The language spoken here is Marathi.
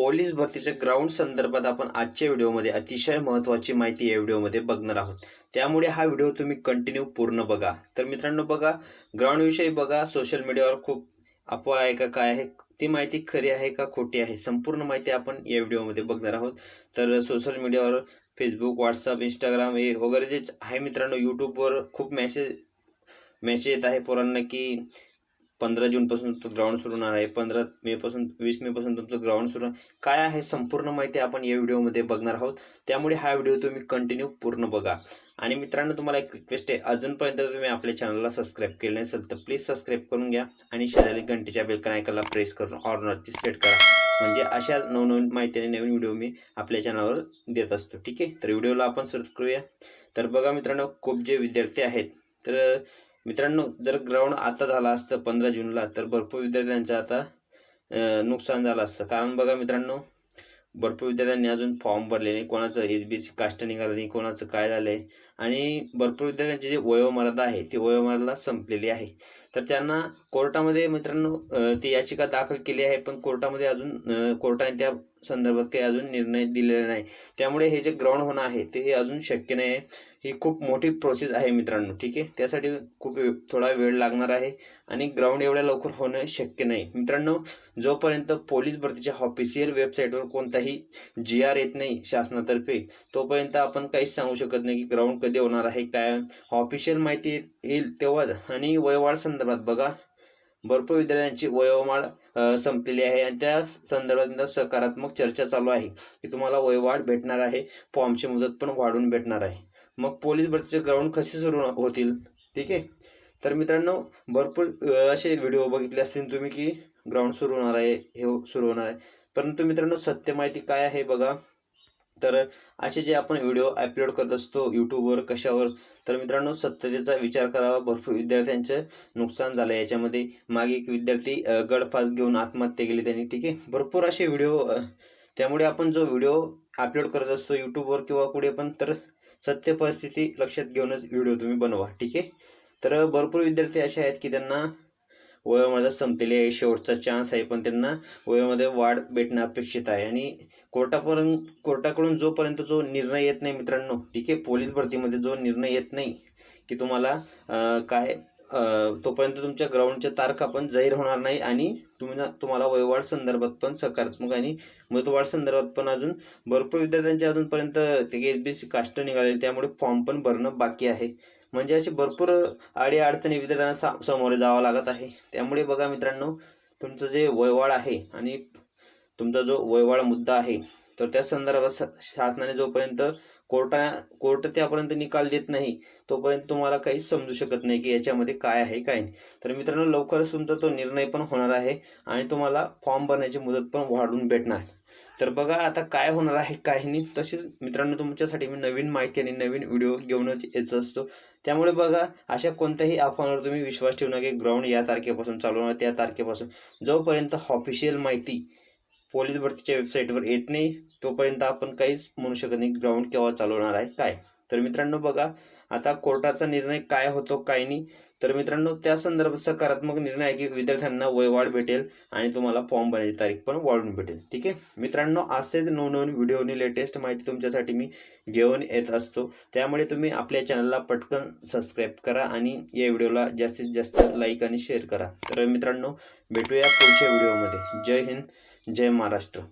पोलीस भरतीच्या ग्राउंड संदर्भात आपण आजच्या व्हिडिओमध्ये अतिशय महत्त्वाची माहिती या व्हिडिओमध्ये बघणार आहोत. त्यामुळे हा व्हिडिओ तुम्ही कंटिन्यू पूर्ण बघा. तर मित्रांनो बघा ग्राउंडविषयी बघा सोशल मीडियावर खूप अफवा आहे का काय आहे ती माहिती खरी आहे का खोटी आहे संपूर्ण माहिती आपण या व्हिडिओमध्ये बघणार आहोत. तर सोशल मीडियावर फेसबुक व्हॉट्सअप इंस्टाग्राम हे वगैरे जे आहे मित्रांनो यूट्यूबवर खूप मेसेज मेसेज येत आहे पोरांना की पंधरा जूनपासून तुमचं ग्राउंड सुरू होणार आहे पंधरा मेपासून वीस मेपासून तुमचं ग्राउंड सुरू काय आहे संपूर्ण माहिती आपण या व्हिडिओमध्ये बघणार आहोत. त्यामुळे हा व्हिडिओ तुम्ही कंटिन्यू पूर्ण बघा. आणि मित्रांनो तुम्हाला एक रिक्वेस्ट आहे. अजूनपर्यंत तुम्ही आपल्या चॅनलला सबस्क्राईब केलं नसेल तर प्लीज सबस्क्राईब करून घ्या. आणि शेजारी घंटेच्या बेलकन ऐकायला प्रेस करून ऑर्नरची सेट करा. म्हणजे अशा नवनवीन माहिती आणि नवीन व्हिडिओ मी आपल्या चॅनलवर देत असतो. ठीक आहे? तर व्हिडिओला आपण सुरू करूया. तर बघा मित्रांनो खूप जे विद्यार्थी आहेत तर मित्रांनो जर ग्राउंड आता झाला असतं पंधरा जूनला तर भरपूर विद्यार्थ्यांचं आता नुकसान झालं असतं. कारण बघा मित्रांनो भरपूर विद्यार्थ्यांनी अजून फॉर्म भरले नाही कोणाचं एच बी सी कास्ट निघालं नाही कोणाचं काय झालं आहे आणि भरपूर विद्यार्थ्यांची जी वयोमर्यादा आहे ती वयोमर्यादा संपलेली आहे. तर त्यांना कोर्टामध्ये मित्रांनो ती याचिका दाखल केली आहे पण कोर्टामध्ये अजून कोर्टाने त्या संदर्भात काही अजून निर्णय दिलेला नाही. त्यामुळे हे जे ग्राउंड होणं आहे ते अजून शक्य नाही आहे ही खूप मोठी प्रोसेस आहे मित्रांनो ठीक आहे? त्यासाठी खूप वे- थोडा वेळ लागणार आहे आणि ग्राउंड एवढ्या लवकर होणं शक्य नाही. मित्रांनो जोपर्यंत पोलीस भरतीच्या ऑफिशियल वेबसाईटवर कोणताही जी आर येत नाही शासनातर्फे तोपर्यंत आपण काहीच सांगू शकत नाही की ग्राउंड कधी होणार आहे काय ऑफिशियल माहिती येईल तेव्हाच आणि वयवाढ संदर्भात बघा. भरपूर विद्यार्थ्यांची वयोवाढ संपलेली आहे आणि त्या संदर्भात सकारात्मक चर्चा चालू आहे की तुम्हाला वयवाढ भेटणार आहे फॉर्मची मुदत पण वाढून भेटणार आहे. मग पोलीस भरतीचे ग्राउंड कसे सुरू होतील? ठीक आहे? तर मित्रांनो भरपूर असे व्हिडिओ बघितले असतील तुम्ही की ग्राउंड सुरू होणार आहे हे सुरू होणार आहे. परंतु मित्रांनो सत्य माहिती काय आहे बघा. तर असे जे आपण व्हिडिओ अपलोड करत असतो यूट्यूबवर कशावर तर मित्रांनो सत्यतेचा विचार करावा. भरपूर विद्यार्थ्यांचं नुकसान झालं याच्यामध्ये. मागे एक विद्यार्थी गडफास घेऊन आत्महत्या केली त्यांनी ठीक आहे? भरपूर असे व्हिडिओ त्यामुळे आपण जो व्हिडिओ अपलोड करत असतो यूट्यूबवर किंवा कुठे पण तर सत्य परिस्थिती लक्षात घेऊनच व्हिडिओ तुम्ही बनवा ठीक आहे? तर भरपूर विद्यार्थी असे आहेत की त्यांना वयोमध्ये संपलेली आहे शेवटचा चान्स आहे पण त्यांना वयोमध्ये वाढ भेटणं अपेक्षित आहे. आणि कोर्टापर्यंत कोर्टाकडून जोपर्यंत जो निर्णय येत नाही मित्रांनो ठीक आहे? पोलीस भरतीमध्ये जो निर्णय येत नाही की तुम्हाला काय तोपर्यंत तुमच्या ग्राउंडच्या तारखा पण जाहीर होणार नाही आणि तुम्ही तुम्हाला वयवाढ संदर्भात पण सकारात्मक आणि मृतवाढ संदर्भात पण अजून भरपूर विद्यार्थ्यांचे अजूनपर्यंत ते एच बी सी कास्ट निघाले त्यामुळे फॉर्म पण भरणं बाकी आहे. म्हणजे असे भरपूर आडी अडचणी विद्यार्थ्यांना सा सामोरे जावं लागत आहे. त्यामुळे बघा मित्रांनो तुमचं जे वयवाढ आहे आणि तुमचा जो वयवाढ मुद्दा आहे तर त्या संदर्भात शासनाने जोपर्यंत कोर्टा कोर्ट त्यापर्यंत निकाल देत नाही तोपर्यंत तुम्हाला काही समजू शकत नाही की याच्यामध्ये काय आहे काय नाही. तर मित्रांनो लवकरच तुमचा तो निर्णय पण होणार आहे आणि तुम्हाला फॉर्म भरण्याची मुदत पण वाढून भेटणार. तर बघा आता काय होणार आहे काही नाही. तसेच मित्रांनो तुमच्यासाठी मी नवीन माहिती आणि नवीन व्हिडिओ घेऊनच येत असतो. त्यामुळे बघा अशा कोणत्याही अफवांवर तुम्ही विश्वास ठेवू नका. की ग्राउंड या तारखेपासून चालू होणार त्या तारखेपासून. जोपर्यंत ऑफिशियल माहिती पोलीस भरतीच्या वेबसाईटवर येत नाही तोपर्यंत आपण काहीच म्हणू शकत नाही ग्राउंड केव्हा चालवणार आहे काय? तर मित्रांनो बघा आता कोर्टाचा निर्णय काय होतो काय नाही? तर मित्रांनो त्या संदर्भात सकारात्मक निर्णय आहे की विद्यार्थ्यांना वयवाढ भेटेल आणि तुम्हाला फॉर्म भरण्याची तारीख पण वाढून भेटेल ठीक आहे? मित्रांनो असेच नवनवीन व्हिडिओनी लेटेस्ट माहिती तुमच्यासाठी मी घेऊन येत असतो. त्यामुळे तुम्ही आपल्या चॅनलला पटकन सबस्क्राईब करा आणि या व्हिडिओला जास्तीत जास्त लाईक आणि शेअर करा. तर मित्रांनो भेटूया पुढच्या व्हिडिओमध्ये. जय हिंद. जय महाराष्ट्र.